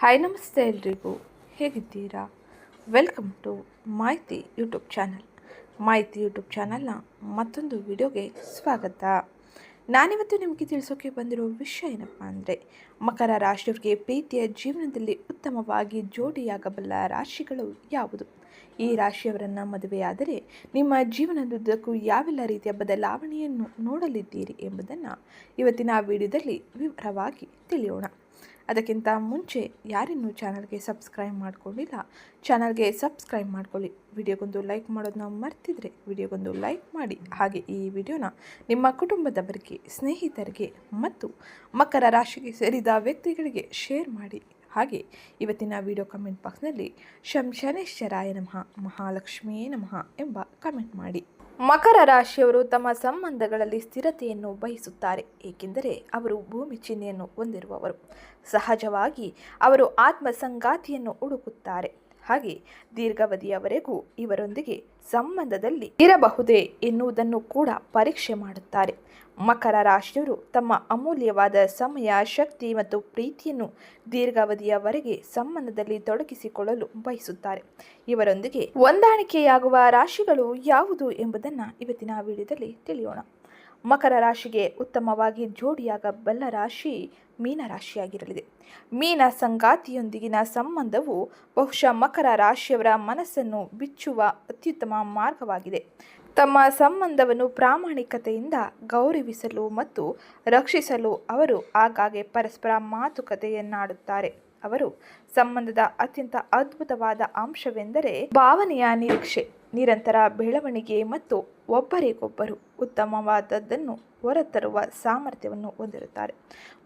Hi ನಮಸ್ತೆ ಎಲ್ರಿಗೂ. ಹೇಗಿದ್ದೀರಾ? Welcome to Mahiti YouTube channel Mahiti YouTube ಚಾನಲ್ನ ಮತ್ತೊಂದು ವಿಡಿಯೋಗೆ ಸ್ವಾಗತ. ನಾನಿವತ್ತು ನಿಮಗೆ ತಿಳಿಸೋಕೆ ಬಂದಿರೋ ವಿಷಯ ಏನಪ್ಪ ಅಂದರೆ, ಮಕರ ರಾಶಿಯವರಿಗೆ ಪ್ರೀತಿಯ ಜೀವನದಲ್ಲಿ ಉತ್ತಮವಾಗಿ ಜೋಡಿಯಾಗಬಲ್ಲ ರಾಶಿಗಳು ಯಾವುದು? ಈ ರಾಶಿಯವರನ್ನು ಮದುವೆಯಾದರೆ ನಿಮ್ಮ ಜೀವನದುದ್ದಕ್ಕೂ ಯಾವೆಲ್ಲ ರೀತಿಯ ಬದಲಾವಣೆಯನ್ನು ನೋಡಲಿದ್ದೀರಿ ಎಂಬುದನ್ನು ಇವತ್ತಿನ ವಿಡಿಯೋದಲ್ಲಿ ವಿವರವಾಗಿ ತಿಳಿಯೋಣ. ಅದಕ್ಕಿಂತ ಮುಂಚೆ ಯಾರಿನ್ನೂ ಚಾನಲ್ಗೆ ಸಬ್ಸ್ಕ್ರೈಬ್ ಮಾಡ್ಕೊಂಡಿಲ್ಲ, ಚಾನಲ್ಗೆ ಸಬ್ಸ್ಕ್ರೈಬ್ ಮಾಡ್ಕೊಳ್ಳಿ. ವಿಡಿಯೋಗೊಂದು ಲೈಕ್ ಮಾಡೋದನ್ನ ಮರ್ತಿದ್ರೆ ವಿಡಿಯೋಗೊಂದು ಲೈಕ್ ಮಾಡಿ. ಹಾಗೆ ಈ ವಿಡಿಯೋನ ನಿಮ್ಮ ಕುಟುಂಬದವರಿಗೆ ಸ್ನೇಹಿತರಿಗೆ ಮತ್ತು ಮಕರ ರಾಶಿಗೆ ಸೇರಿದ ವ್ಯಕ್ತಿಗಳಿಗೆ ಶೇರ್ ಮಾಡಿ. ಹಾಗೆ ಇವತ್ತಿನ ವಿಡಿಯೋ ಕಮೆಂಟ್ ಬಾಕ್ಸ್ನಲ್ಲಿ ಶಂಶನೇಶ್ವರಾಯ ನಮಃ ಮಹಾಲಕ್ಷ್ಮೀ ನಮಃ ಎಂಬ ಕಮೆಂಟ್ ಮಾಡಿ. ಮಕರ ರಾಶಿಯವರು ತಮ್ಮ ಸಂಬಂಧಗಳಲ್ಲಿ ಸ್ಥಿರತೆಯನ್ನು ಬಯಸುತ್ತಾರೆ, ಏಕೆಂದರೆ ಅವರು ಭೂಮಿ ಚಿಹ್ನೆಯನ್ನು ಹೊಂದಿರುವವರು. ಸಹಜವಾಗಿ ಅವರು ಆತ್ಮ ಸಂಗಾತಿಯನ್ನು ಹುಡುಕುತ್ತಾರೆ. ಹಾಗೆ ದೀರ್ಘಾವಧಿಯವರೆಗೂ ಇವರೊಂದಿಗೆ ಸಂಬಂಧದಲ್ಲಿ ಇರಬಹುದೇ ಎನ್ನುವುದನ್ನು ಕೂಡ ಪರೀಕ್ಷೆ ಮಾಡುತ್ತಾರೆ. ಮಕರ ರಾಶಿಯವರು ತಮ್ಮ ಅಮೂಲ್ಯವಾದ ಸಮಯ, ಶಕ್ತಿ ಮತ್ತು ಪ್ರೀತಿಯನ್ನು ದೀರ್ಘಾವಧಿಯವರೆಗೆ ಸಂಬಂಧದಲ್ಲಿ ತೊಡಗಿಸಿಕೊಳ್ಳಲು ಬಯಸುತ್ತಾರೆ. ಇವರೊಂದಿಗೆ ಹೊಂದಾಣಿಕೆಯಾಗುವ ರಾಶಿಗಳು ಯಾವುದು ಎಂಬುದನ್ನು ಇವತ್ತಿನ ವಿಡಿಯೋದಲ್ಲಿ ತಿಳಿಯೋಣ. ಮಕರ ರಾಶಿಗೆ ಉತ್ತಮವಾಗಿ ಜೋಡಿಯಾಗಬಲ್ಲ ರಾಶಿ ಮೀನ ರಾಶಿಯಾಗಿರಲಿದೆ. ಮೀನ ಸಂಗಾತಿಯೊಂದಿಗಿನ ಸಂಬಂಧವು ಬಹುಶಃ ಮಕರ ರಾಶಿಯವರ ಮನಸ್ಸನ್ನು ಬಿಚ್ಚುವ ಅತ್ಯುತ್ತಮ ಮಾರ್ಗವಾಗಿದೆ. ತಮ್ಮ ಸಂಬಂಧವನ್ನು ಪ್ರಾಮಾಣಿಕತೆಯಿಂದ ಗೌರವಿಸಲು ಮತ್ತು ರಕ್ಷಿಸಲು ಅವರು ಆಗಾಗ್ಗೆ ಪರಸ್ಪರ ಮಾತುಕತೆಯನ್ನಾಡುತ್ತಾರೆ. ಅವರು ಸಂಬಂಧದ ಅತ್ಯಂತ ಅದ್ಭುತವಾದ ಅಂಶವೆಂದರೆ ಭಾವನೆಯ ನಿರೀಕ್ಷೆ. ನಿರಂತರ ಬೆಳವಣಿಗೆ ಮತ್ತು ಒಬ್ಬರಿಗೊಬ್ಬರು ಉತ್ತಮವಾದದ್ದನ್ನು ಹೊರತರುವ ಸಾಮರ್ಥ್ಯವನ್ನು ಹೊಂದಿರುತ್ತಾರೆ.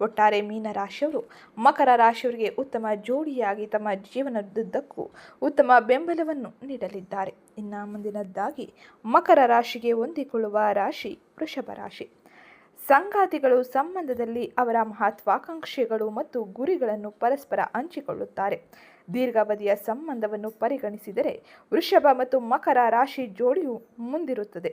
ಒಟ್ಟಾರೆ ಮೀನರಾಶಿಯವರು ಮಕರ ರಾಶಿಯವರಿಗೆ ಉತ್ತಮ ಜೋಡಿಯಾಗಿ ತಮ್ಮ ಜೀವನದುದ್ದಕ್ಕೂ ಉತ್ತಮ ಬೆಂಬಲವನ್ನು ನೀಡಲಿದ್ದಾರೆ. ಇನ್ನು ಮುಂದಿನದ್ದಾಗಿ ಮಕರ ರಾಶಿಗೆ ಹೊಂದಿಕೊಳ್ಳುವ ರಾಶಿ ವೃಷಭ ರಾಶಿ. ಸಂಗಾತಿಗಳು ಸಂಬಂಧದಲ್ಲಿ ಅವರ ಮಹತ್ವಾಕಾಂಕ್ಷೆಗಳು ಮತ್ತು ಗುರಿಗಳನ್ನು ಪರಸ್ಪರ ಹಂಚಿಕೊಳ್ಳುತ್ತಾರೆ. ದೀರ್ಘಾವಧಿಯ ಸಂಬಂಧವನ್ನು ಪರಿಗಣಿಸಿದರೆ ವೃಷಭ ಮತ್ತು ಮಕರ ರಾಶಿ ಜೋಡಿಯು ಮುಂದಿರುತ್ತದೆ.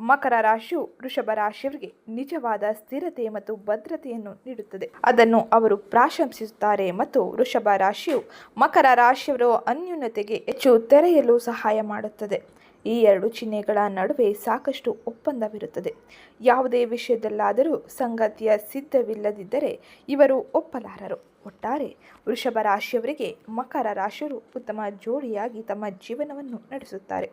ಮಕರ ರಾಶಿಯು ವೃಷಭ ರಾಶಿಯವರಿಗೆ ನಿಜವಾದ ಸ್ಥಿರತೆ ಮತ್ತು ಭದ್ರತೆಯನ್ನು ನೀಡುತ್ತದೆ. ಅದನ್ನು ಅವರು ಪ್ರಾಶಂಸಿಸುತ್ತಾರೆ ಮತ್ತು ವೃಷಭ ರಾಶಿಯು ಮಕರ ರಾಶಿಯವರ ಅನ್ಯೂನ್ಯತೆಗೆ ಹೆಚ್ಚು ತೆರೆಯಲು ಸಹಾಯ ಮಾಡುತ್ತದೆ. ಈ ಎರಡು ಚಿಹ್ನೆಗಳ ನಡುವೆ ಸಾಕಷ್ಟು ಒಪ್ಪಂದವಿರುತ್ತದೆ. ಯಾವುದೇ ವಿಷಯದಲ್ಲಾದರೂ ಸಂಗತಿಯ ಸಿದ್ಧವಿಲ್ಲದಿದ್ದರೆ ಇವರು ಒಪ್ಪಲಾರರು. ಒಟ್ಟಾರೆ ವೃಷಭ ರಾಶಿಯವರಿಗೆ ಮಕರ ರಾಶಿಯರು ಉತ್ತಮ ಜೋಡಿಯಾಗಿ ತಮ್ಮ ಜೀವನವನ್ನು ನಡೆಸುತ್ತಾರೆ.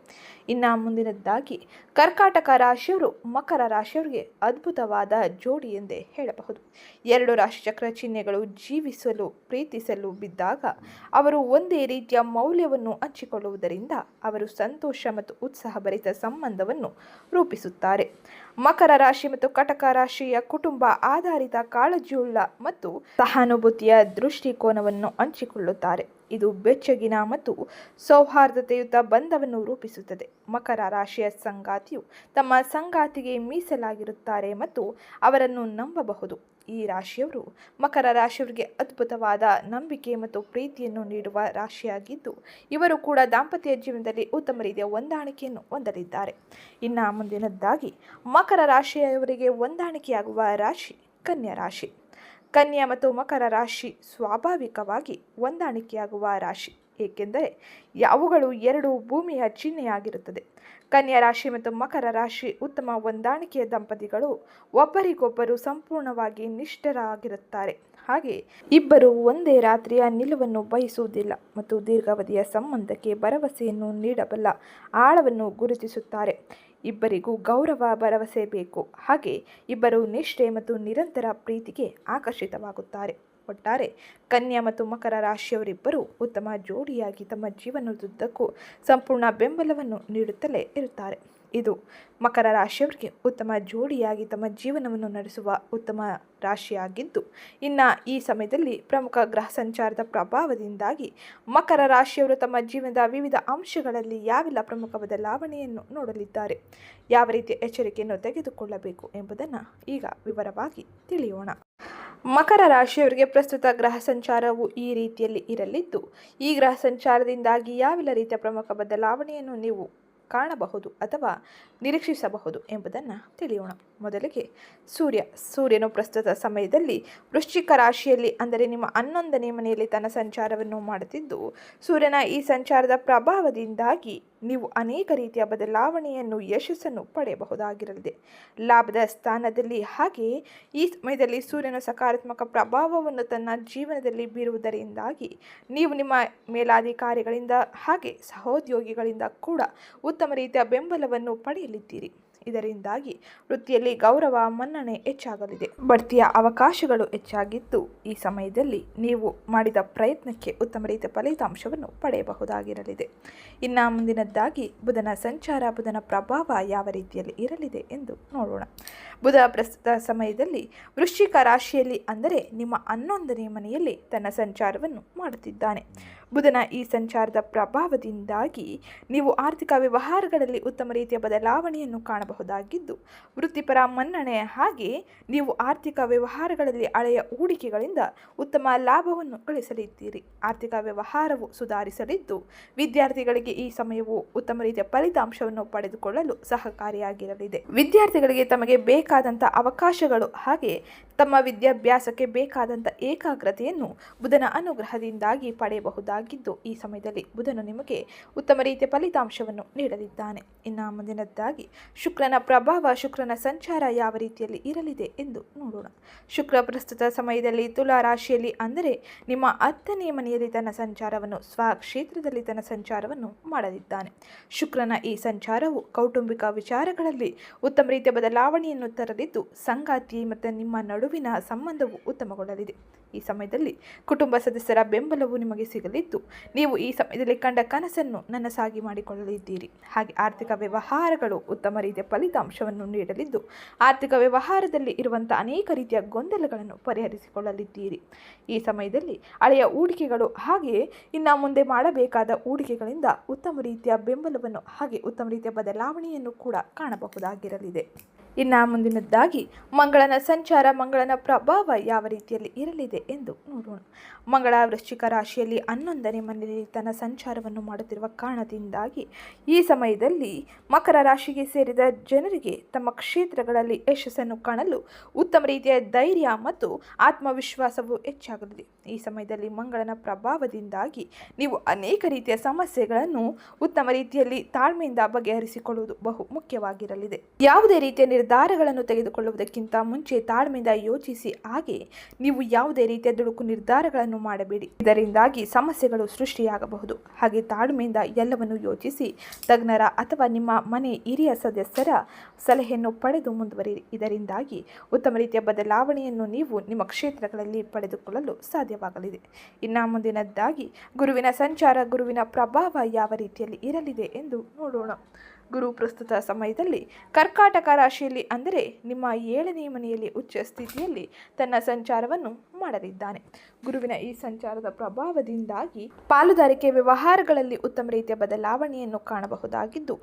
ಇನ್ನು ಮುಂದಿನದ್ದಾಗಿ ಕರ್ಕಾಟಕ ರಾಶಿಯವರು ಮಕರ ರಾಶಿಯವರಿಗೆ ಅದ್ಭುತವಾದ ಜೋಡಿ ಎಂದೇ ಹೇಳಬಹುದು. ಎರಡು ರಾಶಿಚಕ್ರ ಚಿಹ್ನೆಗಳು ಜೀವಿಸಲು, ಪ್ರೀತಿಸಲು ಬಿದ್ದಾಗ ಅವರು ಒಂದೇ ರೀತಿಯ ಮೌಲ್ಯವನ್ನು ಹಂಚಿಕೊಳ್ಳುವುದರಿಂದ ಅವರು ಸಂತೋಷ ಮತ್ತು ಉತ್ಸಾಹಭರಿತ ಸಂಬಂಧವನ್ನು ರೂಪಿಸುತ್ತಾರೆ. ಮಕರ ರಾಶಿ ಮತ್ತು ಕಟಕ ರಾಶಿಯ ಕುಟುಂಬ ಆಧಾರಿತ ಕಾಳಜಿಯುಳ್ಳ ಮತ್ತು ಸಹಾನುಭೂತಿಯ ದೃಷ್ಟಿಕೋನವನ್ನು ಹಂಚಿಕೊಳ್ಳುತ್ತಾರೆ. ಇದು ಬೆಚ್ಚಗಿನ ಮತ್ತು ಸೌಹಾರ್ದತೆಯುತ ಬಂಧವನ್ನು ರೂಪಿಸುತ್ತದೆ. ಮಕರ ರಾಶಿಯ ಸಂಗಾತಿಯು ತಮ್ಮ ಸಂಗಾತಿಗೆ ಮೀಸಲಾಗಿರುತ್ತಾರೆ ಮತ್ತು ಅವರನ್ನು ನಂಬಬಹುದು. ಈ ರಾಶಿಯವರು ಮಕರ ರಾಶಿಯವರಿಗೆ ಅದ್ಭುತವಾದ ನಂಬಿಕೆ ಮತ್ತು ಪ್ರೀತಿಯನ್ನು ನೀಡುವ ರಾಶಿಯಾಗಿದ್ದು, ಇವರು ಕೂಡ ದಾಂಪತ್ಯ ಜೀವನದಲ್ಲಿ ಉತ್ತಮ ರೀತಿಯ ಹೊಂದಾಣಿಕೆಯನ್ನು ಹೊಂದಲಿದ್ದಾರೆ. ಇನ್ನು ಮುಂದಿನದ್ದಾಗಿ, ಮಕರ ರಾಶಿಯವರಿಗೆ ಹೊಂದಾಣಿಕೆಯಾಗುವ ರಾಶಿ ಕನ್ಯಾ ರಾಶಿ. ಕನ್ಯಾ ಮತ್ತು ಮಕರ ರಾಶಿ ಸ್ವಾಭಾವಿಕವಾಗಿ ಹೊಂದಾಣಿಕೆಯಾಗುವ ರಾಶಿ. ಏಕೆಂದರೆ ಯಾವುಗಳು ಎರಡು ಭೂಮಿಯ ಚಿಹ್ನೆಯಾಗಿರುತ್ತದೆ. ಕನ್ಯಾ ರಾಶಿ ಮತ್ತು ಮಕರ ರಾಶಿ ಉತ್ತಮ ಹೊಂದಾಣಿಕೆಯ ದಂಪತಿಗಳು ಒಬ್ಬರಿಗೊಬ್ಬರು ಸಂಪೂರ್ಣವಾಗಿ ನಿಷ್ಠರಾಗಿರುತ್ತಾರೆ. ಹಾಗೆ ಇಬ್ಬರು ಒಂದೇ ರಾತ್ರಿಯ ನಿಲುವನ್ನು ಬಯಸುವುದಿಲ್ಲ ಮತ್ತು ದೀರ್ಘಾವಧಿಯ ಸಂಬಂಧಕ್ಕೆ ಭರವಸೆಯನ್ನು ನೀಡಬಲ್ಲ ಆಳವನ್ನು ಗುರುತಿಸುತ್ತಾರೆ. ಇಬ್ಬರಿಗೂ ಗೌರವ, ಭರವಸೆ ಬೇಕು. ಹಾಗೆ ಇಬ್ಬರು ನಿಷ್ಠೆ ಮತ್ತು ನಿರಂತರ ಪ್ರೀತಿಗೆ ಆಕರ್ಷಿತವಾಗುತ್ತಾರೆ. ಒಟ್ಟಾರೆ ಕನ್ಯಾ ಮತ್ತು ಮಕರ ರಾಶಿಯವರಿಬ್ಬರು ಉತ್ತಮ ಜೋಡಿಯಾಗಿ ತಮ್ಮ ಜೀವನದುದ್ದಕ್ಕೂ ಸಂಪೂರ್ಣ ಬೆಂಬಲವನ್ನು ನೀಡುತ್ತಲೇ ಇರುತ್ತಾರೆ. ಇದು ಮಕರ ರಾಶಿಯವರಿಗೆ ಉತ್ತಮ ಜೋಡಿಯಾಗಿ ತಮ್ಮ ಜೀವನವನ್ನು ನಡೆಸುವ ಉತ್ತಮ ರಾಶಿಯಾಗಿದ್ದು, ಇನ್ನು ಈ ಸಮಯದಲ್ಲಿ ಪ್ರಮುಖ ಗ್ರಹ ಸಂಚಾರದ ಪ್ರಭಾವದಿಂದಾಗಿ ಮಕರ ರಾಶಿಯವರು ತಮ್ಮ ಜೀವನದ ವಿವಿಧ ಅಂಶಗಳಲ್ಲಿ ಯಾವೆಲ್ಲ ಪ್ರಮುಖ ಬದಲಾವಣೆಯನ್ನು ನೋಡಲಿದ್ದಾರೆ, ಯಾವ ರೀತಿಯ ಎಚ್ಚರಿಕೆಯನ್ನು ತೆಗೆದುಕೊಳ್ಳಬೇಕು ಎಂಬುದನ್ನು ಈಗ ವಿವರವಾಗಿ ತಿಳಿಯೋಣ. ಮಕರ ರಾಶಿಯವರಿಗೆ ಪ್ರಸ್ತುತ ಗ್ರಹ ಸಂಚಾರವು ಈ ರೀತಿಯಲ್ಲಿ ಇರಲಿದ್ದು, ಈ ಗ್ರಹ ಸಂಚಾರದಿಂದಾಗಿ ಯಾವೆಲ್ಲ ರೀತಿಯ ಪ್ರಮುಖ ಬದಲಾವಣೆಯನ್ನು ನೀವು ಕಾಣಬಹುದು ಅಥವಾ ನಿರೀಕ್ಷಿಸಬಹುದು ಎಂಬುದನ್ನು ತಿಳಿಯೋಣ. ಮೊದಲಿಗೆ ಸೂರ್ಯ. ಸೂರ್ಯನು ಪ್ರಸ್ತುತ ಸಮಯದಲ್ಲಿ ವೃಶ್ಚಿಕ ರಾಶಿಯಲ್ಲಿ, ಅಂದರೆ ನಿಮ್ಮ ಹನ್ನೊಂದನೇ ಮನೆಯಲ್ಲಿ ತನ್ನ ಸಂಚಾರವನ್ನು ಮಾಡುತ್ತಿದ್ದು, ಸೂರ್ಯನ ಈ ಸಂಚಾರದ ಪ್ರಭಾವದಿಂದಾಗಿ ನೀವು ಅನೇಕ ರೀತಿಯ ಬದಲಾವಣೆಯನ್ನು, ಯಶಸ್ಸನ್ನು ಪಡೆಯಬಹುದಾಗಿರಲಿದೆ. ಲಾಭದ ಸ್ಥಾನದಲ್ಲಿ ಹಾಗೆ ಈ ಸಮಯದಲ್ಲಿ ಸೂರ್ಯನ ಸಕಾರಾತ್ಮಕ ಪ್ರಭಾವವನ್ನು ತನ್ನ ಜೀವನದಲ್ಲಿ ಬೀರುವುದರಿಂದಾಗಿ ನೀವು ನಿಮ್ಮ ಮೇಲಾಧಿಕಾರಿಗಳಿಂದ ಹಾಗೆ ಸಹೋದ್ಯೋಗಿಗಳಿಂದ ಕೂಡ ಉತ್ತಮ ರೀತಿಯ ಬೆಂಬಲವನ್ನು ಪಡೆಯಲಿದ್ದೀರಿ. ಇದರಿಂದಾಗಿ ವೃತ್ತಿಯಲ್ಲಿ ಗೌರವ, ಮನ್ನಣೆ ಹೆಚ್ಚಾಗಲಿದೆ. ಬಡ್ತಿಯ ಅವಕಾಶಗಳು ಹೆಚ್ಚಾಗಿದ್ದು ಈ ಸಮಯದಲ್ಲಿ ನೀವು ಮಾಡಿದ ಪ್ರಯತ್ನಕ್ಕೆ ಉತ್ತಮ ರೀತಿಯ ಫಲಿತಾಂಶವನ್ನು ಪಡೆಯಬಹುದಾಗಿರಲಿದೆ. ಇನ್ನು ಮುಂದಿನದ್ದಾಗಿ ಬುಧನ ಸಂಚಾರ, ಬುಧನ ಪ್ರಭಾವ ಯಾವ ರೀತಿಯಲ್ಲಿ ಇರಲಿದೆ ಎಂದು ನೋಡೋಣ. ಬುಧ ಪ್ರಸ್ತುತ ಸಮಯದಲ್ಲಿ ವೃಶ್ಚಿಕ ರಾಶಿಯಲ್ಲಿ ಅಂದರೆ ನಿಮ್ಮ ಹನ್ನೊಂದನೇ ಮನೆಯಲ್ಲಿ ತನ್ನ ಸಂಚಾರವನ್ನು ಮಾಡುತ್ತಿದ್ದಾನೆ. ಬುಧನ ಈ ಸಂಚಾರದ ಪ್ರಭಾವದಿಂದಾಗಿ ನೀವು ಆರ್ಥಿಕ ವ್ಯವಹಾರಗಳಲ್ಲಿ ಉತ್ತಮ ರೀತಿಯ ಬದಲಾವಣೆಯನ್ನು ಕಾಣಬಹುದಾಗಿದ್ದು, ವೃತ್ತಿಪರ ಮನ್ನಣೆ ಹಾಗೆ ನೀವು ಆರ್ಥಿಕ ವ್ಯವಹಾರಗಳಲ್ಲಿ ಹಳೆಯ ಹೂಡಿಕೆಗಳಿಂದ ಉತ್ತಮ ಲಾಭವನ್ನು ಗಳಿಸಲಿದ್ದೀರಿ. ಆರ್ಥಿಕ ವ್ಯವಹಾರವು ಸುಧಾರಿಸಲಿದ್ದು, ವಿದ್ಯಾರ್ಥಿಗಳಿಗೆ ಈ ಸಮಯವು ಉತ್ತಮ ರೀತಿಯ ಫಲಿತಾಂಶವನ್ನು ಪಡೆದುಕೊಳ್ಳಲು ಸಹಕಾರಿಯಾಗಿರಲಿದೆ. ವಿದ್ಯಾರ್ಥಿಗಳಿಗೆ ತಮಗೆ ಬೇಕಾದಂಥ ಅವಕಾಶಗಳು, ಹಾಗೆ ತಮ್ಮ ವಿದ್ಯಾಭ್ಯಾಸಕ್ಕೆ ಬೇಕಾದಂಥ ಏಕಾಗ್ರತೆಯನ್ನು ಬುಧನ ಅನುಗ್ರಹದಿಂದಾಗಿ ಪಡೆಯಬಹುದಾಗಿದ್ದು, ಈ ಸಮಯದಲ್ಲಿ ಬುಧನು ನಿಮಗೆ ಉತ್ತಮ ರೀತಿಯ ಫಲಿತಾಂಶವನ್ನು ನೀಡಲಿದ್ದಾನೆ. ಇನ್ನು ಮುಂದಿನದ್ದಾಗಿ ಶುಕ್ರನ ಪ್ರಭಾವ, ಶುಕ್ರನ ಸಂಚಾರ ಯಾವ ರೀತಿಯಲ್ಲಿ ಇರಲಿದೆ ಎಂದು ನೋಡೋಣ. ಶುಕ್ರ ಪ್ರಸ್ತುತ ಸಮಯದಲ್ಲಿ ತುಲಾ ರಾಶಿಯಲ್ಲಿ ಅಂದರೆ ನಿಮ್ಮ ಹತ್ತನೇ ಮನೆಯಲ್ಲಿ ತನ್ನ ಸಂಚಾರವನ್ನು ಸ್ವಕ್ಷೇತ್ರದಲ್ಲಿ ತನ್ನ ಸಂಚಾರವನ್ನು ಮಾಡಲಿದ್ದಾನೆ. ಶುಕ್ರನ ಈ ಸಂಚಾರವು ಕೌಟುಂಬಿಕ ವಿಚಾರಗಳಲ್ಲಿ ಉತ್ತಮ ರೀತಿಯ ಬದಲಾವಣೆಯನ್ನು ತರಲಿದ್ದು ಸಂಗಾತಿ ಮತ್ತು ನಿಮ್ಮ ನಡುವಿನ ಸಂಬಂಧವು ಉತ್ತಮಗೊಳ್ಳಲಿದೆ. ಈ ಸಮಯದಲ್ಲಿ ಕುಟುಂಬ ಸದಸ್ಯರ ಬೆಂಬಲವು ನಿಮಗೆ ಸಿಗಲಿದ್ದು, ನೀವು ಈ ಸಮಯದಲ್ಲಿ ಕಂಡ ಕನಸನ್ನು ನನಸಾಗಿ ಮಾಡಿಕೊಳ್ಳಲಿದ್ದೀರಿ. ಹಾಗೆ ಆರ್ಥಿಕ ವ್ಯವಹಾರಗಳು ಉತ್ತಮ ರೀತಿಯ ಫಲಿತಾಂಶವನ್ನು ನೀಡಲಿದ್ದು, ಆರ್ಥಿಕ ವ್ಯವಹಾರದಲ್ಲಿ ಇರುವಂಥ ಅನೇಕ ರೀತಿಯ ಗೊಂದಲಗಳನ್ನು ಪರಿಹರಿಸಿಕೊಳ್ಳಲಿದ್ದೀರಿ. ಈ ಸಮಯದಲ್ಲಿ ಹಳೆಯ ಹೂಡಿಕೆಗಳು ಹಾಗೆಯೇ ಇನ್ನು ಮುಂದೆ ಮಾಡಬೇಕಾದ ಹೂಡಿಕೆಗಳಿಂದ ಉತ್ತಮ ರೀತಿಯ ಬೆಂಬಲವನ್ನು ಹಾಗೆ ಉತ್ತಮ ರೀತಿಯ ಬದಲಾವಣೆಯನ್ನು ಕೂಡ ಕಾಣಬಹುದಾಗಿರಲಿದೆ. ಇನ್ನು ಮುಂದಿನದ್ದಾಗಿ, ಮಂಗಳನ ಸಂಚಾರ ಮಂಗಳನ ಪ್ರಭಾವ ಯಾವ ರೀತಿಯಲ್ಲಿ ಇರಲಿದೆ ಎಂದು ನೋಡೋಣ. ಮಂಗಳ ವೃಶ್ಚಿಕ ರಾಶಿಯಲ್ಲಿ ಹನ್ನೊಂದನೇ ಮನೆಯಲ್ಲಿ ತನ್ನ ಸಂಚಾರವನ್ನು ಮಾಡುತ್ತಿರುವ ಕಾರಣದಿಂದಾಗಿ ಈ ಸಮಯದಲ್ಲಿ ಮಕರ ರಾಶಿಗೆ ಸೇರಿದ ಜನರಿಗೆ ತಮ್ಮ ಕ್ಷೇತ್ರಗಳಲ್ಲಿ ಯಶಸ್ಸನ್ನು ಕಾಣಲು ಉತ್ತಮ ರೀತಿಯ ಧೈರ್ಯ ಮತ್ತು ಆತ್ಮವಿಶ್ವಾಸವು ಹೆಚ್ಚಾಗಲಿದೆ ಈ ಸಮಯದಲ್ಲಿ ಮಂಗಳನ ಪ್ರಭಾವದಿಂದಾಗಿ ನೀವು ಅನೇಕ ರೀತಿಯ ಸಮಸ್ಯೆಗಳನ್ನು ಉತ್ತಮ ರೀತಿಯಲ್ಲಿ ತಾಳ್ಮೆಯಿಂದ ಬಗೆಹರಿಸಿಕೊಳ್ಳುವುದು ಬಹು ಮುಖ್ಯವಾಗಿರಲಿದೆ. ಯಾವುದೇ ರೀತಿಯ ನಿರ್ಧಾರಗಳನ್ನು ತೆಗೆದುಕೊಳ್ಳುವುದಕ್ಕಿಂತ ಮುಂಚೆ ತಾಳ್ಮೆಯಿಂದ ಯೋಚಿಸಿ, ಹಾಗೆ ನೀವು ಯಾವುದೇ ರೀತಿಯ ದುಡುಕು ನಿರ್ಧಾರಗಳನ್ನು ಮಾಡಬೇಡಿ. ಇದರಿಂದಾಗಿ ಸಮಸ್ಯೆಗಳು ಸೃಷ್ಟಿಯಾಗಬಹುದು. ಹಾಗೆ ತಾಳ್ಮೆಯಿಂದ ಎಲ್ಲವನ್ನು ಯೋಚಿಸಿ, ತಜ್ಞರ ಅಥವಾ ನಿಮ್ಮ ಮನೆ ಹಿರಿಯ ಸದಸ್ಯರ ಸಲಹೆಯನ್ನು ಪಡೆದು ಮುಂದುವರಿಯಿರಿ. ಇದರಿಂದಾಗಿ ಉತ್ತಮ ರೀತಿಯ ಬದಲಾವಣೆಯನ್ನು ನೀವು ನಿಮ್ಮ ಕ್ಷೇತ್ರಗಳಲ್ಲಿ ಪಡೆದುಕೊಳ್ಳಲು ಸಾಧ್ಯವಾಗಲಿದೆ. ಇನ್ನು ಮುಂದಿನದ್ದಾಗಿ, ಗುರುವಿನ ಸಂಚಾರ, ಗುರುವಿನ ಪ್ರಭಾವ ಯಾವ ರೀತಿಯಲ್ಲಿ ಇರಲಿದೆ ಎಂದು ನೋಡೋಣ. ಗುರು ಪ್ರಸ್ತುತ ಸಮಯದಲ್ಲಿ ಕರ್ಕಾಟಕ ರಾಶಿಯಲ್ಲಿ ಅಂದರೆ ನಿಮ್ಮ ಏಳನೇ ಮನೆಯಲ್ಲಿ ಉಚ್ಚ ಸ್ಥಿತಿಯಲ್ಲಿ ತನ್ನ ಸಂಚಾರವನ್ನು ಮಾಡಲಿದ್ದಾನೆ ಗುರುವಿನ ಈ ಸಂಚಾರದ ಪ್ರಭಾವದಿಂದಾಗಿ ಪಾಲುದಾರಿಕೆ ವ್ಯವಹಾರಗಳಲ್ಲಿ ಉತ್ತಮ ರೀತಿಯ ಬದಲಾವಣೆಯನ್ನು ಕಾಣಬಹುದಾಗಿದ್ದು,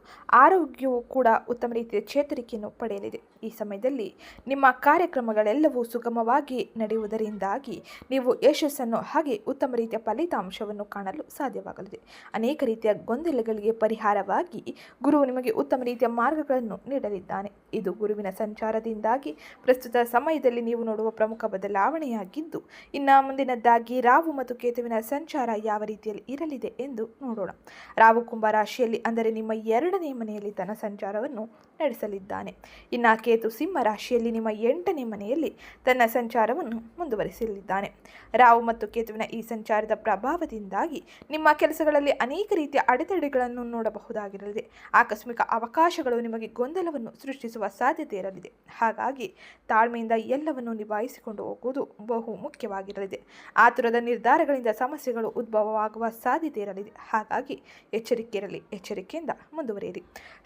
ಆರೋಗ್ಯವು ಕೂಡ ಉತ್ತಮ ರೀತಿಯ ಚೇತರಿಕೆಯನ್ನು ಪಡೆಯಲಿದೆ. ಈ ಸಮಯದಲ್ಲಿ ನಿಮ್ಮ ಕಾರ್ಯಕ್ರಮಗಳೆಲ್ಲವೂ ಸುಗಮವಾಗಿ ನಡೆಯುವುದರಿಂದಾಗಿ ನೀವು ಯಶಸ್ಸನ್ನು ಹಾಗೆ ಉತ್ತಮ ರೀತಿಯ ಫಲಿತಾಂಶವನ್ನು ಕಾಣಲು ಸಾಧ್ಯವಾಗಲಿದೆ. ಅನೇಕ ರೀತಿಯ ಗೊಂದಲಗಳಿಗೆ ಪರಿಹಾರವಾಗಿ ಗುರು ನಿಮಗೆ ಉತ್ತಮ ರೀತಿಯ ಮಾರ್ಗಗಳನ್ನು ನೀಡಲಿದ್ದಾನೆ. ಇದು ಗುರುವಿನ ಸಂಚಾರದಿಂದಾಗಿ ಪ್ರಸ್ತುತ ಸಮಯದಲ್ಲಿ ನೀವು ನೋಡುವ ಪ್ರಮುಖ ಬದಲಾವಣೆಯಾಗಿದ್ದು ಇನ್ನು ಮುಂದಿನದ್ದಾಗಿ ರಾವು ಮತ್ತು ಕೇತುವಿನ ಸಂಚಾರ ಯಾವ ರೀತಿಯಲ್ಲಿ ಇರಲಿದೆ ಎಂದು ನೋಡೋಣ. ರಾವು ಕುಂಭ ರಾಶಿಯಲ್ಲಿ ಅಂದರೆ ನಿಮ್ಮ ಎರಡನೇ ಮನೆಯಲ್ಲಿ ತನ್ನ ಸಂಚಾರವನ್ನು ನಡೆಸಲಿದ್ದಾನೆ. ಇನ್ನು ಕೇತು ಸಿಂಹ ರಾಶಿಯಲ್ಲಿ ನಿಮ್ಮ ಎಂಟನೇ ಮನೆಯಲ್ಲಿ ತನ್ನ ಸಂಚಾರವನ್ನು ಮುಂದುವರಿಸಲಿದ್ದಾನೆ. ರಾವು ಮತ್ತು ಕೇತುವಿನ ಈ ಸಂಚಾರದ ಪ್ರಭಾವದಿಂದಾಗಿ ನಿಮ್ಮ ಕೆಲಸಗಳಲ್ಲಿ ಅನೇಕ ರೀತಿಯ ಅಡೆತಡೆಗಳನ್ನು ನೋಡಬಹುದಾಗಿರಲಿದೆ. ಆಕಸ್ಮಿಕ ಅವಕಾಶಗಳು ನಿಮಗೆ ಗೊಂದಲವನ್ನು ಸೃಷ್ಟಿಸುವ ಸಾಧ್ಯತೆ ಇರಲಿದೆ. ಹಾಗಾಗಿ ತಾಳ್ಮೆಯಿಂದ ಎಲ್ಲವನ್ನು ನಿಭಾಯಿಸಿಕೊಂಡು ಹೋಗುವುದು ಬಹು ಮುಖ್ಯವಾಗಿರಲಿದೆ. ಆತುರದ ನಿರ್ಧಾರಗಳಿಂದ ಸಮಸ್ಯೆಗಳು ಉದ್ಭವವಾಗುವ ಸಾಧ್ಯತೆ ಇರಲಿದೆ. ಹಾಗಾಗಿ ಎಚ್ಚರಿಕೆ ಇರಲಿ ಎಚ್ಚರಿಕೆಯಿಂದ ಮುಂದುವರಿಯಿರಿ.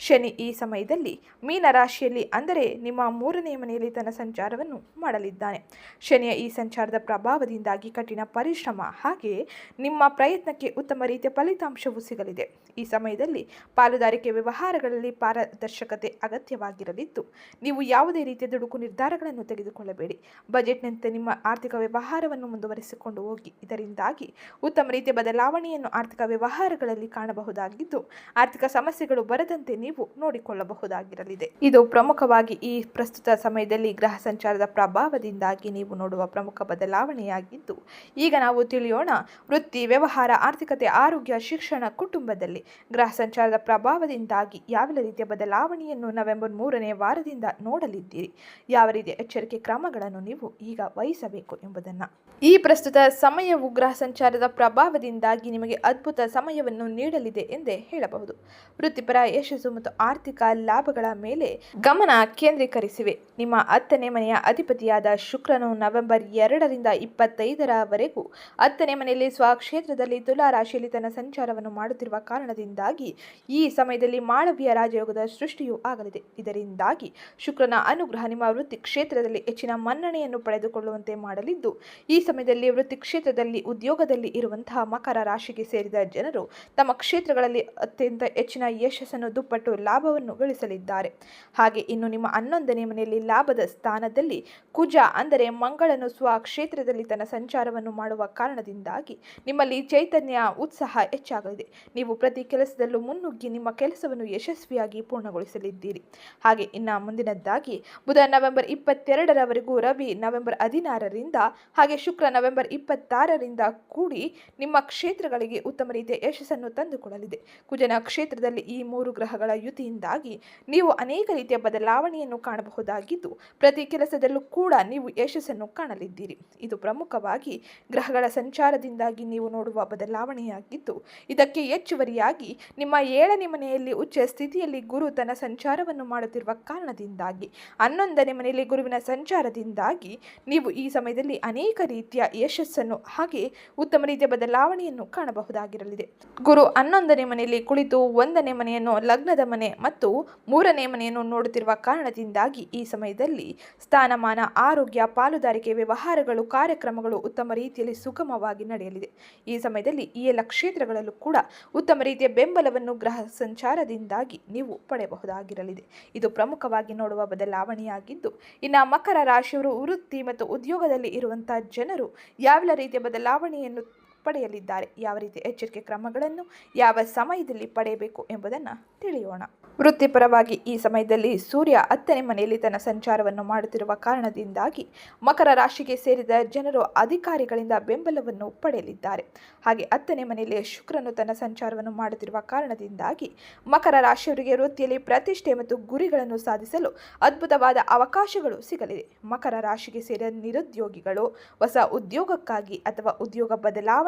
ಶನಿ ಈ ಸಮಯದಲ್ಲಿ ಮೀನ ರಾಶಿಯಲ್ಲಿ ಅಂದರೆ ನಿಮ್ಮ ಮೂರನೇ ಮನೆಯಲ್ಲಿ ತನ್ನ ಸಂಚಾರವನ್ನು ಮಾಡಲಿದ್ದಾನೆ. ಶನಿಯ ಈ ಸಂಚಾರದ ಪ್ರಭಾವದಿಂದಾಗಿ ಕಠಿಣ ಪರಿಶ್ರಮ ಹಾಗೆಯೇ ನಿಮ್ಮ ಪ್ರಯತ್ನಕ್ಕೆ ಉತ್ತಮ ರೀತಿಯ ಫಲಿತಾಂಶವು ಸಿಗಲಿದೆ. ಈ ಸಮಯದಲ್ಲಿ ಪಾಲುದಾರಿಕೆ ವ್ಯವಹಾರಗಳಲ್ಲಿ ಪಾರದರ್ಶಕತೆ ಅಗತ್ಯವಾಗಿರಲಿದ್ದು, ನೀವು ಯಾವುದೇ ರೀತಿಯ ದುಡುಕು ನಿರ್ಧಾರಗಳನ್ನು ತೆಗೆದುಕೊಳ್ಳಬೇಡಿ. ಬಜೆಟ್ನಂತೆ ನಿಮ್ಮ ಆರ್ಥಿಕ ವ್ಯವಹಾರವನ್ನು ಮುಂದುವರಿಸಿಕೊಂಡು ಹೋಗಿ. ಇದರಿಂದಾಗಿ ಉತ್ತಮ ರೀತಿಯ ಬದಲಾವಣೆಯನ್ನು ಆರ್ಥಿಕ ವ್ಯವಹಾರಗಳಲ್ಲಿ ಕಾಣಬಹುದಾಗಿದ್ದು, ಆರ್ಥಿಕ ಸಮಸ್ಯೆಗಳು ಬರದಂತೆ ನೀವು ನೋಡಿಕೊಳ್ಳಬಹುದಾಗಿರಲಿದೆ. ಇದು ಪ್ರಮುಖವಾಗಿ ಈ ಪ್ರಸ್ತುತ ಸಮಯದಲ್ಲಿ ಗ್ರಹ ಸಂಚಾರದ ಪ್ರಭಾವದಿಂದಾಗಿ ನೀವು ನೋಡುವ ಪ್ರಮುಖ ಬದಲಾವಣೆಯಾಗಿದ್ದು, ಈಗ ನಾವು ತಿಳಿಯೋಣ ವೃತ್ತಿ, ವ್ಯವಹಾರ, ಆರ್ಥಿಕತೆ, ಆರೋಗ್ಯ, ಶಿಕ್ಷಣ, ಕುಟುಂಬದಲ್ಲಿ ಗ್ರಹ ಸಂಚಾರದ ಪ್ರಭಾವದಿಂದಾಗಿ ಯಾವೆಲ್ಲ ರೀತಿಯ ಬದಲಾವಣೆಯನ್ನು ನವೆಂಬರ್ ಮೂರನೇ ವಾರದಿಂದ ನೋಡಲಿದ್ದೀರಿ? ಯಾವ ರೀತಿಯ ಎಚ್ಚರಿಕೆ ಕ್ರಮಗಳನ್ನು ನೀವು ಈಗ ವಹಿಸಬೇಕು ಎಂಬುದನ್ನು. ಈ ಪ್ರಸ್ತುತ ಸಮಯ ಗ್ರಹ ಸಂಚಾರದ ಪ್ರಭಾವದಿಂದಾಗಿ ನಿಮಗೆ ಅದ್ಭುತ ಸಮಯವನ್ನು ನೀಡಲಿದೆ ಎಂದೇ ಹೇಳಬಹುದು. ವೃತ್ತಿಪರ, ಯಶಸ್ಸು ಮತ್ತು ಆರ್ಥಿಕ ಲಾಭಗಳ ಮೇಲೆ ಗಮನ ಕೇಂದ್ರೀಕರಿಸಿವೆ. ನಿಮ್ಮ ಹತ್ತನೇ ಮನೆಯ ಅಧಿಪತಿಯಾದ ಶುಕ್ರನು ನವೆಂಬರ್ ಎರಡರಿಂದ ಇಪ್ಪತ್ತೈದರವರೆಗೂ ಹತ್ತನೇ ಮನೆಯಲ್ಲಿ ಸ್ವಕ್ಷೇತ್ರದಲ್ಲಿ ತುಲಾ ರಾಶಿಯಲ್ಲಿ ತನ್ನ ಸಂಚಾರವನ್ನು ಮಾಡುತ್ತಿರುವ ಕಾರಣದಿಂದಾಗಿ ಈ ಸಮಯದಲ್ಲಿ ಮಾಳವಿಯ ರಾಜಯೋಗದ ಸೃಷ್ಟಿಯೂ ಆಗಲಿದೆ. ಇದರಿಂದಾಗಿ ಶುಕ್ರನ ಅನುಗ್ರಹ ನಿಮ್ಮ ವೃತ್ತಿ ಕ್ಷೇತ್ರದಲ್ಲಿ ಹೆಚ್ಚಿನ ಮನ್ನಣೆಯನ್ನು ಪಡೆದುಕೊಳ್ಳುವಂತೆ ಮಾಡಲಿದ್ದು ಈ ಸಮಯದಲ್ಲಿ ವೃತ್ತಿ ಕ್ಷೇತ್ರದಲ್ಲಿ ಉದ್ಯೋಗದಲ್ಲಿ ಇರುವಂತಹ ಮಕರ ರಾಶಿಗೆ ಸೇರಿದ ಜನರು ತಮ್ಮ ಕ್ಷೇತ್ರಗಳಲ್ಲಿ ಅತ್ಯಂತ ಹೆಚ್ಚಿನ ಯಶಸ್ಸನ್ನು ದುಪ್ಪಟ್ಟು ಲಾಭವನ್ನು ಗಳಿಸಲಿದ್ದಾರೆ. ಹಾಗೆ ಇನ್ನು ನಿಮ್ಮ ಹನ್ನೊಂದನೇ ಮನೆಯಲ್ಲಿ ಲಾಭದ ಸ್ಥಾನದಲ್ಲಿ ಕುಜ ಅಂದರೆ ಮಂಗಳನು ಸ್ವಕ್ಷೇತ್ರದಲ್ಲಿ ತನ್ನ ಸಂಚಾರವನ್ನು ಮಾಡುವ ಕಾರಣದಿಂದಾಗಿ ನಿಮ್ಮಲ್ಲಿ ಚೈತನ್ಯ, ಉತ್ಸಾಹ ಹೆಚ್ಚಾಗಲಿದೆ. ನೀವು ಪ್ರತಿ ಕೆಲಸದಲ್ಲೂ ಮುನ್ನುಗ್ಗಿ ನಿಮ್ಮ ಕೆಲಸವನ್ನು ಯಶಸ್ವಿಯಾಗಿ ಪೂರ್ಣಗೊಳಿಸಲಿದ್ದೀರಿ. ಹಾಗೆ ಇನ್ನು ಮುಂದಿನದ್ದಾಗಿ, ಬುಧ ನವೆಂಬರ್ ಇಪ್ಪತ್ತೆರಡರವರೆಗೂ ರವಿ ನವೆಂಬರ್ ಹದಿನಾರರಿಂದ ಹಾಗೆ ಶುಕ್ರ ನವೆಂಬರ್ ಇಪ್ಪತ್ತಾರರಿಂದ ಕೂಡಿ ನಿಮ್ಮ ಕ್ಷೇತ್ರಗಳಿಗೆ ಉತ್ತಮ ರೀತಿಯ ಯಶಸ್ಸನ್ನು ತಂದುಕೊಡಲಿದೆ. ಕುಜನ ಕ್ಷೇತ್ರದಲ್ಲಿ ಈ ಮೂರು ಗ್ರಹಗಳ ಯುತಿಯಿಂದಾಗಿ ನೀವು ಅನೇಕ ರೀತಿಯ ಬದಲಾವಣೆಯನ್ನು ಕಾಣಬಹುದಾಗಿದ್ದು, ಪ್ರತಿ ಕೆಲಸದಲ್ಲೂ ಕೂಡ ನೀವು ಯಶಸ್ಸನ್ನು ಕಾಣಲಿದ್ದೀರಿ. ಇದು ಪ್ರಮುಖವಾಗಿ ಗ್ರಹಗಳ ಸಂಚಾರದಿಂದಾಗಿ ನೀವು ನೋಡುವ ಬದಲಾವಣೆಯಾಗಿದ್ದು, ಇದಕ್ಕೆ ಹೆಚ್ಚುವರಿಯಾಗಿ ನಿಮ್ಮ ಏಳನೇ ಮನೆಯಲ್ಲಿ ಉಚ್ಚ ಸ್ಥಿತಿಯಲ್ಲಿ ಗುರು ತನ್ನ ಸಂಚಾರವನ್ನು ಮಾಡುತ್ತಿರುವ ಕಾರಣದಿಂದಾಗಿ, ಹನ್ನೊಂದನೇ ಮನೆಯಲ್ಲಿ ಗುರುವಿನ ಸಂಚಾರದಿಂದಾಗಿ ನೀವು ಈ ಸಮಯದಲ್ಲಿ ಅನೇಕ ರೀತಿಯ ಯಶಸ್ಸನ್ನು ಹಾಗೆ ಉತ್ತಮ ರೀತಿಯ ಬದಲಾವಣೆಯನ್ನು ಕಾಣಬಹುದಾಗಿರಲಿದೆ. ಗುರು ಹನ್ನೊಂದನೇ ಮನೆಯಲ್ಲಿ ಕುಳಿತು ಒಂದನೇ ಮನೆಯನ್ನು ಲಗ್ನದ ಮನೆ ಮತ್ತು ಮೂರನೇ ಮನೆಯನ್ನು ನೋಡುತ್ತಿರುವ ಕಾರಣದಿಂದಾಗಿ ಈ ಸಮಯದಲ್ಲಿ ಸ್ಥಾನಮಾನ, ಆರೋಗ್ಯ, ಪಾಲುದಾರಿಕೆ, ವ್ಯವಹಾರಗಳು, ಕಾರ್ಯಕ್ರಮಗಳು ಉತ್ತಮ ರೀತಿಯಲ್ಲಿ ಸುಗಮವಾಗಿ ನಡೆಯಲಿದೆ. ಈ ಸಮಯದಲ್ಲಿ ಈ ಎಲ್ಲ ಕ್ಷೇತ್ರಗಳಲ್ಲೂ ಕೂಡ ಉತ್ತಮ ರೀತಿಯ ಬೆಂಬಲವನ್ನು ಗ್ರಹ ಸಂಚಾರದಿಂದಾಗಿ ನೀವು ಪಡೆಯಬಹುದಾಗಿರಲಿದೆ. ಇದು ಪ್ರಮುಖವಾಗಿ ನೋಡುವ ಬದಲಾವಣೆಯಾಗಿದ್ದು, ಇನ್ನು ಮಕರ ರಾಶಿಯವರು ವೃತ್ತಿ ಮತ್ತು ಉದ್ಯೋಗದಲ್ಲಿ ಇರುವಂತಹ ಜನರು ಯಾವೆಲ್ಲ ರೀತಿಯ ಬದಲಾವಣೆಯನ್ನು ಪಡೆಯಲಿದ್ದಾರೆ. ಯಾವ ರೀತಿ ಎಚ್ಚರಿಕೆ ಕ್ರಮಗಳನ್ನು ಯಾವ ಸಮಯದಲ್ಲಿ ಪಡೆಯಬೇಕು ಎಂಬುದನ್ನು ತಿಳಿಯೋಣ. ವೃತ್ತಿಪರವಾಗಿ ಈ ಸಮಯದಲ್ಲಿ ಸೂರ್ಯ ಹತ್ತನೇ ಮನೆಯಲ್ಲಿ ತನ್ನ ಸಂಚಾರವನ್ನು ಮಾಡುತ್ತಿರುವ ಕಾರಣದಿಂದಾಗಿ ಮಕರ ರಾಶಿಗೆ ಸೇರಿದ ಜನರು ಅಧಿಕಾರಿಗಳಿಂದ ಬೆಂಬಲವನ್ನು ಪಡೆಯಲಿದ್ದಾರೆ. ಹಾಗೆ ಹತ್ತನೇ ಮನೆಯಲ್ಲಿ ಶುಕ್ರನು ತನ್ನ ಸಂಚಾರವನ್ನು ಮಾಡುತ್ತಿರುವ ಕಾರಣದಿಂದಾಗಿ ಮಕರ ರಾಶಿಯವರಿಗೆ ವೃತ್ತಿಯಲ್ಲಿ ಪ್ರತಿಷ್ಠೆ ಮತ್ತು ಗುರಿಗಳನ್ನು ಸಾಧಿಸಲು ಅದ್ಭುತವಾದ ಅವಕಾಶಗಳು ಸಿಗಲಿದೆ ಮಕರ ರಾಶಿಗೆ ಸೇರಿದ ನಿರುದ್ಯೋಗಿಗಳು ಹೊಸ ಉದ್ಯೋಗಕ್ಕಾಗಿ ಅಥವಾ ಉದ್ಯೋಗ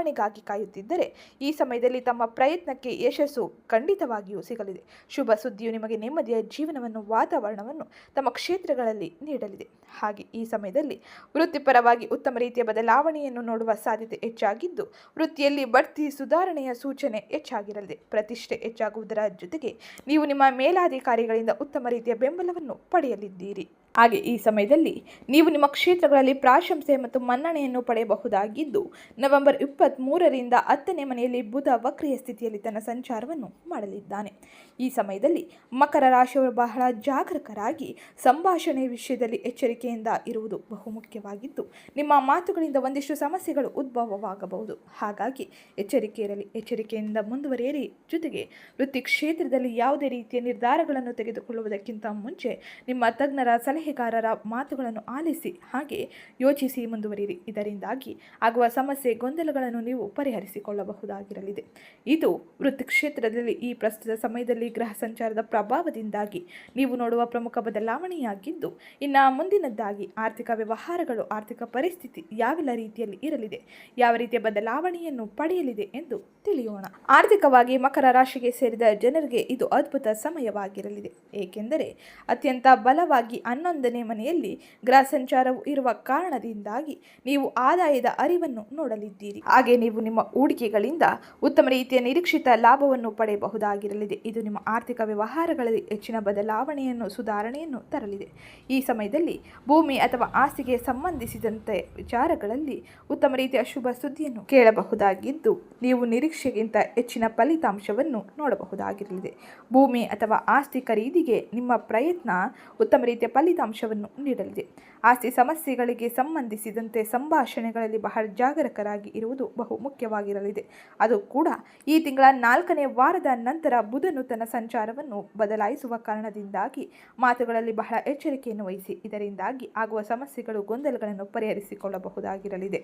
ಬದಲಾವಣೆಗಾಗಿ ಕಾಯುತ್ತಿದ್ದರೆ ಈ ಸಮಯದಲ್ಲಿ ತಮ್ಮ ಪ್ರಯತ್ನಕ್ಕೆ ಯಶಸ್ಸು ಖಂಡಿತವಾಗಿಯೂ ಸಿಗಲಿದೆ. ಶುಭ ಸುದ್ದಿಯು ನಿಮಗೆ ನೆಮ್ಮದಿಯ ಜೀವನವನ್ನು, ವಾತಾವರಣವನ್ನು ತಮ್ಮ ಕ್ಷೇತ್ರಗಳಲ್ಲಿ ನೀಡಲಿದೆ. ಹಾಗೆ ಈ ಸಮಯದಲ್ಲಿ ವೃತ್ತಿಪರವಾಗಿ ಉತ್ತಮ ರೀತಿಯ ಬದಲಾವಣೆಯನ್ನು ನೋಡುವ ಸಾಧ್ಯತೆ ಹೆಚ್ಚಾಗಿದ್ದು, ವೃತ್ತಿಯಲ್ಲಿ ಬಡ್ತಿ ಸುಧಾರಣೆಯ ಸೂಚನೆ ಹೆಚ್ಚಾಗಿರಲಿದೆ. ಪ್ರತಿಷ್ಠೆ ಹೆಚ್ಚಾಗುವುದರ ಜೊತೆಗೆ ನೀವು ನಿಮ್ಮ ಮೇಲಾಧಿಕಾರಿಗಳಿಂದ ಉತ್ತಮ ರೀತಿಯ ಬೆಂಬಲವನ್ನು ಪಡೆಯಲಿದ್ದೀರಿ. ಹಾಗೆ ಈ ಸಮಯದಲ್ಲಿ ನೀವು ನಿಮ್ಮ ಕ್ಷೇತ್ರಗಳಲ್ಲಿ ಪ್ರಾಶಂಸೆ ಮತ್ತು ಮನ್ನಣೆಯನ್ನು ಪಡೆಯಬಹುದಾಗಿದ್ದು, ನವೆಂಬರ್ ಇಪ್ಪತ್ತ್ಮೂರರಿಂದ ಹತ್ತನೇ ಮನೆಯಲ್ಲಿ ಬುಧ ವಕ್ರಿಯ ಸ್ಥಿತಿಯಲ್ಲಿ ತನ್ನ ಸಂಚಾರವನ್ನು ಮಾಡಲಿದ್ದಾನೆ. ಈ ಸಮಯದಲ್ಲಿ ಮಕರ ರಾಶಿಯವರು ಬಹಳ ಜಾಗರೂಕರಾಗಿ ಸಂಭಾಷಣೆ ವಿಷಯದಲ್ಲಿ ಎಚ್ಚರಿಕೆಯಿಂದ ಇರುವುದು ಬಹುಮುಖ್ಯವಾಗಿದ್ದು, ನಿಮ್ಮ ಮಾತುಗಳಿಂದ ಒಂದಿಷ್ಟು ಸಮಸ್ಯೆಗಳು ಉದ್ಭವವಾಗಬಹುದು. ಹಾಗಾಗಿ ಎಚ್ಚರಿಕೆ ಇರಲಿ ಎಚ್ಚರಿಕೆಯಿಂದ ಮುಂದುವರಿಯಲಿ. ಜೊತೆಗೆ ವೃತ್ತಿ ಕ್ಷೇತ್ರದಲ್ಲಿ ಯಾವುದೇ ರೀತಿಯ ನಿರ್ಧಾರಗಳನ್ನು ತೆಗೆದುಕೊಳ್ಳುವುದಕ್ಕಿಂತ ಮುಂಚೆ ನಿಮ್ಮ ತಜ್ಞರ ಸಲಹೆಗಾರರ ಮಾತುಗಳನ್ನು ಆಲಿಸಿ ಹಾಗೆ ಯೋಚಿಸಿ ಮುಂದುವರಿಯಿರಿ. ಇದರಿಂದಾಗಿ ಆಗುವ ಸಮಸ್ಯೆ, ಗೊಂದಲಗಳನ್ನು ನೀವು ಪರಿಹರಿಸಿಕೊಳ್ಳಬಹುದಾಗಿರಲಿದೆ. ಇದು ವೃತ್ತಿ ಕ್ಷೇತ್ರದಲ್ಲಿ ಈ ಪ್ರಸ್ತುತ ಸಮಯದಲ್ಲಿ ಗ್ರಹ ಸಂಚಾರದ ಪ್ರಭಾವದಿಂದಾಗಿ ನೀವು ನೋಡುವ ಪ್ರಮುಖ ಬದಲಾವಣೆಯಾಗಿದ್ದು, ಇನ್ನು ಮುಂದಿನದ್ದಾಗಿ ಆರ್ಥಿಕ ವ್ಯವಹಾರಗಳು, ಆರ್ಥಿಕ ಪರಿಸ್ಥಿತಿ ಯಾವೆಲ್ಲ ರೀತಿಯಲ್ಲಿ ಇರಲಿದೆ, ಯಾವ ರೀತಿಯ ಬದಲಾವಣೆಯನ್ನು ಪಡೆಯಲಿದೆ ಎಂದು ತಿಳಿಯೋಣ. ಆರ್ಥಿಕವಾಗಿ ಮಕರ ರಾಶಿಗೆ ಸೇರಿದ ಜನರಿಗೆ ಇದು ಅದ್ಭುತ ಸಮಯವಾಗಿರಲಿದೆ. ಏಕೆಂದರೆ ಅತ್ಯಂತ ಬಲವಾಗಿ ಹನ್ನೊಂದು ಹನ್ನೊಂದನೇ ಮನೆಯಲ್ಲಿ ಗ್ರಹ ಸಂಚಾರವು ಇರುವ ಕಾರಣದಿಂದಾಗಿ ನೀವು ಆದಾಯದ ಅರಿವನ್ನು ನೋಡಲಿದ್ದೀರಿ. ಹಾಗೆ ನೀವು ನಿಮ್ಮ ಹೂಡಿಕೆಗಳಿಂದ ಉತ್ತಮ ರೀತಿಯ ನಿರೀಕ್ಷಿತ ಲಾಭವನ್ನು ಪಡೆಯಬಹುದಾಗಿರಲಿದೆ. ಇದು ನಿಮ್ಮ ಆರ್ಥಿಕ ವ್ಯವಹಾರಗಳಲ್ಲಿ ಹೆಚ್ಚಿನ ಬದಲಾವಣೆಯನ್ನು, ಸುಧಾರಣೆಯನ್ನು ತರಲಿದೆ. ಈ ಸಮಯದಲ್ಲಿ ಭೂಮಿ ಅಥವಾ ಆಸ್ತಿಗೆ ಸಂಬಂಧಿಸಿದಂತೆ ವಿಚಾರಗಳಲ್ಲಿ ಉತ್ತಮ ರೀತಿಯ ಶುಭ ಸುದ್ದಿಯನ್ನು ಕೇಳಬಹುದಾಗಿದ್ದು, ನೀವು ನಿರೀಕ್ಷೆಗಿಂತ ಹೆಚ್ಚಿನ ಫಲಿತಾಂಶವನ್ನು ನೋಡಬಹುದಾಗಿರಲಿದೆ. ಭೂಮಿ ಅಥವಾ ಆಸ್ತಿ ಖರೀದಿಗೆ ನಿಮ್ಮ ಪ್ರಯತ್ನ ಉತ್ತಮ ರೀತಿಯ ಫಲಿತಾಂಶವನ್ನು ನೀಡಲಿದೆ. ಆಸ್ತಿ ಸಮಸ್ಯೆಗಳಿಗೆ ಸಂಬಂಧಿಸಿದಂತೆ ಸಂಭಾಷಣೆಗಳಲ್ಲಿ ಬಹಳ ಜಾಗರೂಕರಾಗಿ ಇರುವುದು ಬಹು ಮುಖ್ಯವಾಗಿರಲಿದೆ. ಅದು ಕೂಡ ಈ ತಿಂಗಳ ನಾಲ್ಕನೇ ವಾರದ ನಂತರ ಬುಧನು ತನ್ನ ಸಂಚಾರವನ್ನು ಬದಲಾಯಿಸುವ ಕಾರಣದಿಂದಾಗಿ ಮಾತುಗಳಲ್ಲಿ ಬಹಳ ಎಚ್ಚರಿಕೆಯನ್ನು ವಹಿಸಿ, ಇದರಿಂದಾಗಿ ಆಗುವ ಸಮಸ್ಯೆಗಳು, ಗೊಂದಲಗಳನ್ನು ಪರಿಹರಿಸಿಕೊಳ್ಳಬಹುದಾಗಿರಲಿದೆ.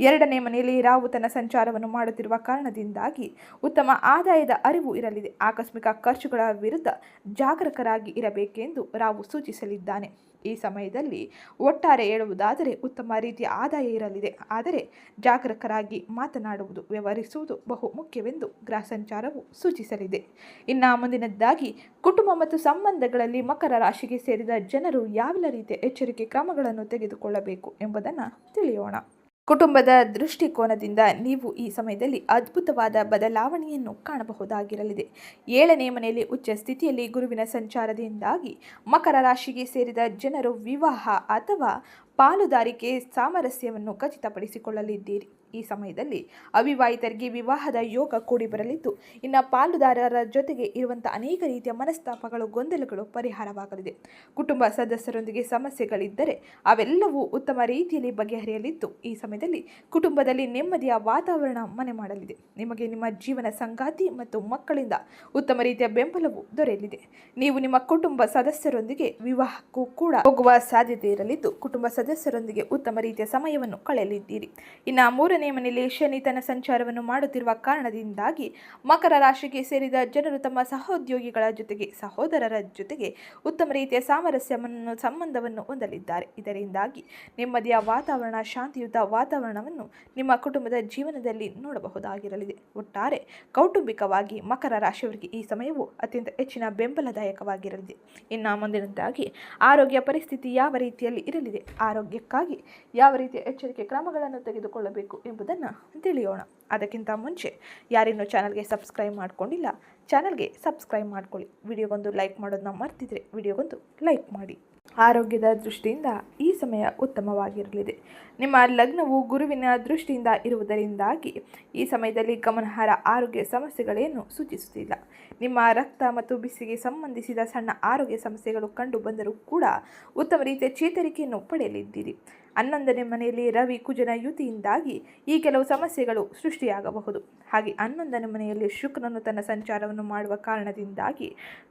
ಎರಡನೇ ಮನೆಯಲ್ಲಿ ರಾವು ತನ್ನ ಸಂಚಾರವನ್ನು ಮಾಡುತ್ತಿರುವ ಕಾರಣದಿಂದಾಗಿ ಉತ್ತಮ ಆದಾಯದ ಅರಿವು ಇರಲಿದೆ. ಆಕಸ್ಮಿಕ ಖರ್ಚುಗಳ ವಿರುದ್ಧ ಜಾಗರೂಕರಾಗಿ ಇರಬೇಕೆಂದು ರಾವು ಸೂಚಿಸಲಿದ್ದಾನೆ. ಈ ಸಮಯದಲ್ಲಿ ಒಟ್ಟಾರೆ ಹೇಳುವುದಾದರೆ ಉತ್ತಮ ರೀತಿಯ ಆದಾಯ ಇರಲಿದೆ. ಆದರೆ ಜಾಗರೂಕರಾಗಿ ಮಾತನಾಡುವುದು, ವ್ಯವಹರಿಸುವುದು ಬಹು ಮುಖ್ಯವೆಂದು ಗ್ರಹ ಸಂಚಾರವು ಸೂಚಿಸಲಿದೆ. ಇನ್ನು ಮುಂದಿನದ್ದಾಗಿ ಕುಟುಂಬ ಮತ್ತು ಸಂಬಂಧಗಳಲ್ಲಿ ಮಕರ ರಾಶಿಗೆ ಸೇರಿದ ಜನರು ಯಾವೆಲ್ಲ ರೀತಿಯ ಎಚ್ಚರಿಕೆ ಕ್ರಮಗಳನ್ನು ತೆಗೆದುಕೊಳ್ಳಬೇಕು ಎಂಬುದನ್ನು ತಿಳಿಯೋಣ. ಕುಟುಂಬದ ದೃಷ್ಟಿಕೋನದಿಂದ ನೀವು ಈ ಸಮಯದಲ್ಲಿ ಅದ್ಭುತವಾದ ಬದಲಾವಣೆಯನ್ನು ಕಾಣಬಹುದಾಗಿರಲಿದೆ. ಏಳನೇ ಮನೆಯಲ್ಲಿ ಉಚ್ಚ ಸ್ಥಿತಿಯಲ್ಲಿ ಗುರುವಿನ ಸಂಚಾರದಿಂದಾಗಿ ಮಕರ ರಾಶಿಗೆ ಸೇರಿದ ಜನರು ವಿವಾಹ ಅಥವಾ ಪಾಲುದಾರಿಕೆ ಸಾಮರಸ್ಯವನ್ನು ಖಚಿತಪಡಿಸಿಕೊಳ್ಳಲಿದ್ದೀರಿ. ಈ ಸಮಯದಲ್ಲಿ ಅವಿವಾಹಿತರಿಗೆ ವಿವಾಹದ ಯೋಗ ಕೂಡಿ ಬರಲಿದ್ದು, ಇನ್ನು ಪಾಲುದಾರರ ಜೊತೆಗೆ ಇರುವಂಥ ಅನೇಕ ರೀತಿಯ ಮನಸ್ತಾಪಗಳು, ಗೊಂದಲಗಳು ಪರಿಹಾರವಾಗಲಿದೆ. ಕುಟುಂಬ ಸದಸ್ಯರೊಂದಿಗೆ ಸಮಸ್ಯೆಗಳಿದ್ದರೆ ಅವೆಲ್ಲವೂ ಉತ್ತಮ ರೀತಿಯಲ್ಲಿ ಬಗೆಹರಿಯಲಿದ್ದು, ಈ ಸಮಯದಲ್ಲಿ ಕುಟುಂಬದಲ್ಲಿ ನೆಮ್ಮದಿಯ ವಾತಾವರಣ ಮನೆ ಮಾಡಲಿದೆ. ನಿಮಗೆ ನಿಮ್ಮ ಜೀವನ ಸಂಗಾತಿ ಮತ್ತು ಮಕ್ಕಳಿಂದ ಉತ್ತಮ ರೀತಿಯ ಬೆಂಬಲವು ದೊರೆಯಲಿದೆ. ನೀವು ನಿಮ್ಮ ಕುಟುಂಬ ಸದಸ್ಯರೊಂದಿಗೆ ವಿವಾಹಕ್ಕೂ ಕೂಡ ಹೋಗುವ ಸಾಧ್ಯತೆ ಇರಲಿದ್ದು, ಕುಟುಂಬ ಸದಸ್ಯರೊಂದಿಗೆ ಉತ್ತಮ ರೀತಿಯ ಸಮಯವನ್ನು ಕಳೆಯಲಿದ್ದೀರಿ. ಇನ್ನು ಮೂರನೇ ಮನೆಯಲ್ಲಿ ಶನಿ ತನ್ನ ಸಂಚಾರವನ್ನು ಮಾಡುತ್ತಿರುವ ಕಾರಣದಿಂದಾಗಿ ಮಕರ ರಾಶಿಗೆ ಸೇರಿದ ಜನರು ತಮ್ಮ ಸಹೋದ್ಯೋಗಿಗಳ ಜೊತೆಗೆ, ಸಹೋದರರ ಜೊತೆಗೆ ಉತ್ತಮ ರೀತಿಯ ಸಾಮರಸ್ಯವನ್ನು, ಸಂಬಂಧವನ್ನು ಹೊಂದಲಿದ್ದಾರೆ. ಇದರಿಂದಾಗಿ ನೆಮ್ಮದಿಯ ವಾತಾವರಣ, ಶಾಂತಿಯುತ ವಾತಾವರಣವನ್ನು ನಿಮ್ಮ ಕುಟುಂಬದ ಜೀವನದಲ್ಲಿ ನೋಡಬಹುದಾಗಿರಲಿದೆ. ಒಟ್ಟಾರೆ ಕೌಟುಂಬಿಕವಾಗಿ ಮಕರ ರಾಶಿಯವರಿಗೆ ಈ ಸಮಯವು ಅತ್ಯಂತ ಹೆಚ್ಚಿನ ಬೆಂಬಲದಾಯಕವಾಗಿರಲಿದೆ. ಇನ್ನು ಮುಂದಿನದಾಗಿ, ಆರೋಗ್ಯ ಪರಿಸ್ಥಿತಿ ಯಾವ ರೀತಿಯಲ್ಲಿ ಇರಲಿದೆ? ಆರೋಗ್ಯಕ್ಕಾಗಿ ಯಾವ ರೀತಿಯ ಎಚ್ಚರಿಕೆ ಕ್ರಮಗಳನ್ನು ತೆಗೆದುಕೊಳ್ಳಬೇಕು ಎಂಬುದನ್ನು ತಿಳಿಯೋಣ. ಅದಕ್ಕಿಂತ ಮುಂಚೆ ಯಾರಿನ್ನೂ ಚಾನಲ್ಗೆ ಸಬ್ಸ್ಕ್ರೈಬ್ ಮಾಡ್ಕೊಂಡಿಲ್ಲ, ಚಾನಲ್ಗೆ ಸಬ್ಸ್ಕ್ರೈಬ್ ಮಾಡ್ಕೊಳ್ಳಿ. ವಿಡಿಯೋಗೊಂದು ಲೈಕ್ ಮಾಡೋದನ್ನ ಮರ್ತಿದ್ರೆ ವಿಡಿಯೋಗೊಂದು ಲೈಕ್ ಮಾಡಿ. ಆರೋಗ್ಯದ ದೃಷ್ಟಿಯಿಂದ ಈ ಸಮಯ ಉತ್ತಮವಾಗಿರಲಿದೆ. ನಿಮ್ಮ ಲಗ್ನವು ಗುರುವಿನ ದೃಷ್ಟಿಯಿಂದ ಇರುವುದರಿಂದಾಗಿ ಈ ಸಮಯದಲ್ಲಿ ಗಮನಾರ್ಹ ಆರೋಗ್ಯ ಸಮಸ್ಯೆಗಳೇನು ಸೂಚಿಸುತ್ತಿಲ್ಲ. ನಿಮ್ಮ ರಕ್ತ ಮತ್ತು ಬಿಸಿಗೆ ಸಂಬಂಧಿಸಿದ ಸಣ್ಣ ಆರೋಗ್ಯ ಸಮಸ್ಯೆಗಳು ಕಂಡು ಬಂದರೂ ಕೂಡ ಉತ್ತಮ ರೀತಿಯ ಚೇತರಿಕೆಯನ್ನು ಪಡೆಯಲಿದ್ದೀರಿ. ಹನ್ನೊಂದನೇ ಮನೆಯಲ್ಲಿ ರವಿ ಕುಜನ ಯುತಿಯಿಂದಾಗಿ ಈ ಕೆಲವು ಸಮಸ್ಯೆಗಳು ಸೃಷ್ಟಿಯಾಗಬಹುದು. ಹಾಗೆ ಹನ್ನೊಂದನೇ ಮನೆಯಲ್ಲಿ ಶುಕ್ರನು ತನ್ನ ಸಂಚಾರವನ್ನು ಮಾಡುವ ಕಾರಣದಿಂದಾಗಿ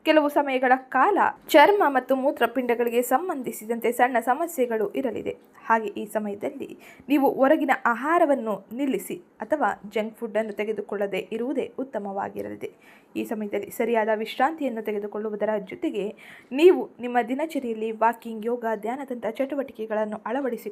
ಕೆಲವು ಸಮಯಗಳ ಕಾಲ ಚರ್ಮ ಮತ್ತು ಮೂತ್ರಪಿಂಡಗಳಿಗೆ ಸಂಬಂಧಿಸಿದಂತೆ ಸಣ್ಣ ಸಮಸ್ಯೆಗಳು ಇರಲಿದೆ. ಹಾಗೆ ಈ ಸಮಯದಲ್ಲಿ ನೀವು ಹೊರಗಿನ ಆಹಾರವನ್ನು ನಿಲ್ಲಿಸಿ ಅಥವಾ ಜಂಕ್ ಫುಡ್ಡನ್ನು ತೆಗೆದುಕೊಳ್ಳದೆ ಇರುವುದೇ ಉತ್ತಮವಾಗಿರಲಿದೆ. ಈ ಸಮಯದಲ್ಲಿ ಸರಿಯಾದ ವಿಶ್ರಾಂತಿಯನ್ನು ತೆಗೆದುಕೊಳ್ಳುವುದರ ಜೊತೆಗೆ ನೀವು ನಿಮ್ಮ ದಿನಚರಿಯಲ್ಲಿ ವಾಕಿಂಗ್, ಯೋಗ ಧ್ಯಾನದಂಥ ಚಟುವಟಿಕೆಗಳನ್ನು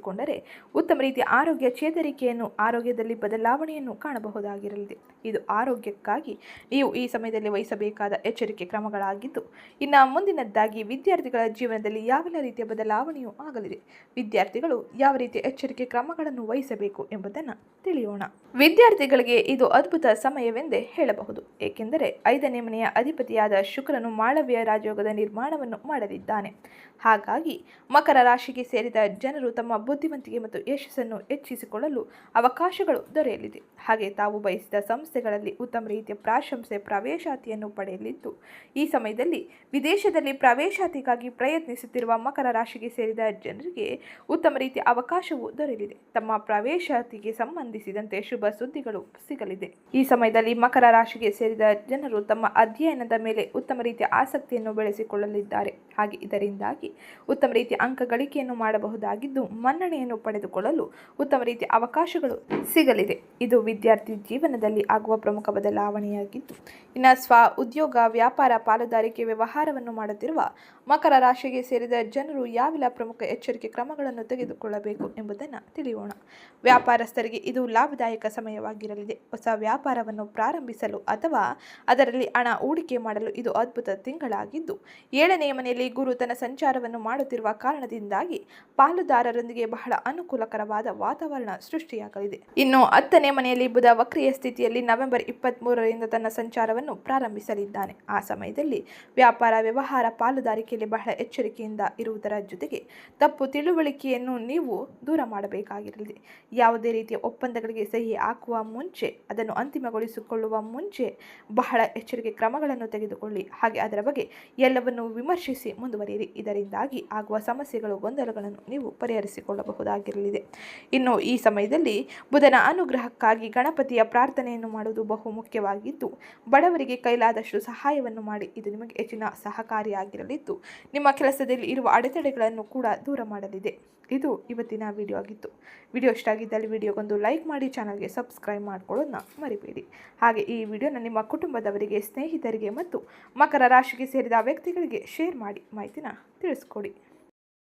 ಅಳವಡಿಸಿಕೊಂಡರೆ ಉತ್ತಮ ರೀತಿಯ ಆರೋಗ್ಯ ಚೇತರಿಕೆಯನ್ನು, ಆರೋಗ್ಯದಲ್ಲಿ ಬದಲಾವಣೆಯನ್ನು ಕಾಣಬಹುದಾಗಿರಲಿದೆ. ಇದು ಆರೋಗ್ಯಕ್ಕಾಗಿ ನೀವು ಈ ಸಮಯದಲ್ಲಿ ವಹಿಸಬೇಕಾದ ಎಚ್ಚರಿಕೆ ಕ್ರಮಗಳಾಗಿದ್ದು, ಇನ್ನು ಮುಂದಿನದ್ದಾಗಿ ವಿದ್ಯಾರ್ಥಿಗಳ ಜೀವನದಲ್ಲಿ ಯಾವೆಲ್ಲ ರೀತಿಯ ಬದಲಾವಣೆಯೂ ಆಗಲಿದೆ. ವಿದ್ಯಾರ್ಥಿಗಳು ಯಾವ ರೀತಿಯ ಎಚ್ಚರಿಕೆ ಕ್ರಮಗಳನ್ನು ವಹಿಸಬೇಕು ಎಂಬುದನ್ನು ತಿಳಿಯೋಣ. ವಿದ್ಯಾರ್ಥಿಗಳಿಗೆ ಇದು ಅದ್ಭುತ ಸಮಯವೆಂದೇ ಹೇಳಬಹುದು. ಏಕೆಂದರೆ ಐದನೇ ಮನೆಯ ಅಧಿಪತಿಯಾದ ಶುಕ್ರನು ಮಾಳವ್ಯ ರಾಜಯೋಗದ ನಿರ್ಮಾಣವನ್ನು ಮಾಡಲಿದ್ದಾನೆ. ಹಾಗಾಗಿ ಮಕರ ರಾಶಿಗೆ ಸೇರಿದ ಜನರು ತಮ್ಮ ಬುದ್ಧಿವಂತಿಕೆ ಮತ್ತು ಯಶಸ್ಸನ್ನು ಹೆಚ್ಚಿಸಿಕೊಳ್ಳಲು ಅವಕಾಶಗಳು ದೊರೆಯಲಿದೆ. ಹಾಗೆ ತಾವು ಬಯಸಿದ ಸಂಸ್ಥೆಗಳಲ್ಲಿ ಉತ್ತಮ ರೀತಿಯ ಪ್ರಾಶಂಸೆ, ಪ್ರವೇಶಾತಿಯನ್ನು ಪಡೆಯಲಿದ್ದು, ಈ ಸಮಯದಲ್ಲಿ ವಿದೇಶದಲ್ಲಿ ಪ್ರವೇಶಾತಿಗಾಗಿ ಪ್ರಯತ್ನಿಸುತ್ತಿರುವ ಮಕರ ರಾಶಿಗೆ ಸೇರಿದ ಜನರಿಗೆ ಉತ್ತಮ ರೀತಿಯ ಅವಕಾಶವು ದೊರೆಯಲಿದೆ. ತಮ್ಮ ಪ್ರವೇಶಾತಿಗೆ ಸಂಬಂಧಿಸಿದಂತೆ ಶುಭ ಸುದ್ದಿಗಳು ಸಿಗಲಿದೆ. ಈ ಸಮಯದಲ್ಲಿ ಮಕರ ರಾಶಿಗೆ ಸೇರಿದ ಜನರು ತಮ್ಮ ಅಧ್ಯಯನದ ಮೇಲೆ ಉತ್ತಮ ರೀತಿಯ ಆಸಕ್ತಿಯನ್ನು ಬೆಳೆಸಿಕೊಳ್ಳಲಿದ್ದಾರೆ. ಹಾಗೆ ಇದರಿಂದಾಗಿ ಉತ್ತಮ ರೀತಿಯ ಅಂಕ ಗಳಿಕೆಯನ್ನು ಮಾಡಬಹುದಾಗಿದ್ದು ಮನ್ನಣೆಯನ್ನು ಪಡೆದುಕೊಳ್ಳಲು ಉತ್ತಮ ರೀತಿಯ ಅವಕಾಶಗಳು ಸಿಗಲಿದೆ. ಇದು ವಿದ್ಯಾರ್ಥಿ ಜೀವನದಲ್ಲಿ ಆಗುವ ಪ್ರಮುಖ ಬದಲಾವಣೆಯಾಗಿದ್ದು, ಇನ್ನು ಸ್ವ ಉದ್ಯೋಗ ವ್ಯಾಪಾರ ಪಾಲುದಾರಿಕೆ ವ್ಯವಹಾರವನ್ನು ಮಾಡುತ್ತಿರುವ ಮಕರ ರಾಶಿಗೆ ಸೇರಿದ ಜನರು ಯಾವೆಲ್ಲ ಪ್ರಮುಖ ಎಚ್ಚರಿಕೆ ಕ್ರಮಗಳನ್ನು ತೆಗೆದುಕೊಳ್ಳಬೇಕು ಎಂಬುದನ್ನು ತಿಳಿಯೋಣ. ವ್ಯಾಪಾರಸ್ಥರಿಗೆ ಇದು ಲಾಭದಾಯಕ ಸಮಯವಾಗಿರಲಿದೆ. ಹೊಸ ವ್ಯಾಪಾರವನ್ನು ಪ್ರಾರಂಭಿಸಲು ಅಥವಾ ಅದರಲ್ಲಿ ಹಣ ಹೂಡಿಕೆ ಮಾಡಲು ಇದು ಅದ್ಭುತ ತಿಂಗಳಾಗಿದ್ದು ಏಳನೆಯ ಮನೆಯಲ್ಲಿ ಗುರು ತನ್ನ ಸಂಚಾರವನ್ನು ಮಾಡುತ್ತಿರುವ ಕಾರಣದಿಂದಾಗಿ ಪಾಲುದಾರರೊಂದಿಗೆ ಬಹಳ ಅನುಕೂಲಕರವಾದ ವಾತಾವರಣ ಸೃಷ್ಟಿಯಾಗಲಿದೆ. ಇನ್ನು ಹತ್ತನೇ ಮನೆಯಲ್ಲಿ ಬುಧ ವಕ್ರಿಯ ಸ್ಥಿತಿಯಲ್ಲಿ ನವೆಂಬರ್ ಇಪ್ಪತ್ತ್ ಮೂರರಿಂದ ತನ್ನ ಸಂಚಾರವನ್ನು ಪ್ರಾರಂಭಿಸಲಿದ್ದಾನೆ. ಆ ಸಮಯದಲ್ಲಿ ವ್ಯಾಪಾರ, ವ್ಯವಹಾರ ಪಾಲುದಾರಿಕೆಯಲ್ಲಿ ಬಹಳ ಎಚ್ಚರಿಕೆಯಿಂದ ಇರುವುದರ ಜೊತೆಗೆ ತಪ್ಪು ತಿಳುವಳಿಕೆಯನ್ನು ನೀವು ದೂರ ಮಾಡಬೇಕಾಗಿರಲಿದೆ ಯಾವುದೇ ರೀತಿಯ ಒಪ್ಪಂದಗಳಿಗೆ ಸಹಿ ಹಾಕುವ ಮುಂಚೆ, ಅದನ್ನು ಅಂತಿಮಗೊಳಿಸಿಕೊಳ್ಳುವ ಮುಂಚೆ ಬಹಳ ಎಚ್ಚರಿಕೆ ಕ್ರಮಗಳನ್ನು ತೆಗೆದುಕೊಳ್ಳಿ. ಹಾಗೆ ಅದರ ಬಗ್ಗೆ ಎಲ್ಲವನ್ನು ವಿಮರ್ಶಿಸಿ ಮುಂದುವರಿಯಿರಿ. ಇದರಿಂದಾಗಿ ಆಗುವ ಸಮಸ್ಯೆಗಳು, ಗೊಂದಲಗಳನ್ನು ನೀವು ಪರಿಹರಿಸಿಕೊಳ್ಳಬಹುದಾಗಿರಲಿದೆ. ಇನ್ನು ಈ ಸಮಯದಲ್ಲಿ ಬುಧನ ಅನುಗ್ರಹಕ್ಕಾಗಿ ಗಣಪತಿಯ ಪ್ರಾರ್ಥನೆಯನ್ನು ಮಾಡುವುದು ಬಹು ಮುಖ್ಯವಾಗಿದ್ದು, ಬಡವರಿಗೆ ಕೈಲಾದಷ್ಟು ಸಹಾಯವನ್ನು ಮಾಡಿ, ಇದು ನಿಮಗೆ ಹೆಚ್ಚಿನ ಸಹಕಾರಿಯಾಗಿರಲಿದ್ದು ನಿಮ್ಮ ಕೆಲಸದಲ್ಲಿ ಇರುವ ಅಡೆತಡೆಗಳನ್ನು ಕೂಡ ದೂರ ಮಾಡಲಿದೆ. ಇದು ಇವತ್ತಿನ ವಿಡಿಯೋ ಆಗಿತ್ತು. ವಿಡಿಯೋ ಇಷ್ಟ ಆಗಿದ್ದಲ್ಲಿ ವಿಡಿಯೋಗೊಂದು ಲೈಕ್ ಮಾಡಿ ಚಾನಲ್ಗೆ ಸಬ್ಸ್ಕ್ರೈಬ್ ಮಾಡ್ಕೊಳ್ಳೋದನ್ನ ಮರಿಬೇಡಿ. ಹಾಗೆ ಈ ವಿಡಿಯೋನ ನಿಮ್ಮ ಕುಟುಂಬದವರಿಗೆ, ಸ್ನೇಹಿತರಿಗೆ ಮತ್ತು ಮಕರ ರಾಶಿಗೆ ಸೇರಿದ ವ್ಯಕ್ತಿಗಳಿಗೆ ಶೇರ್ ಮಾಡಿ ಮಾಹಿತಿನ ತಿಳಿಸ್ಕೊಡಿ.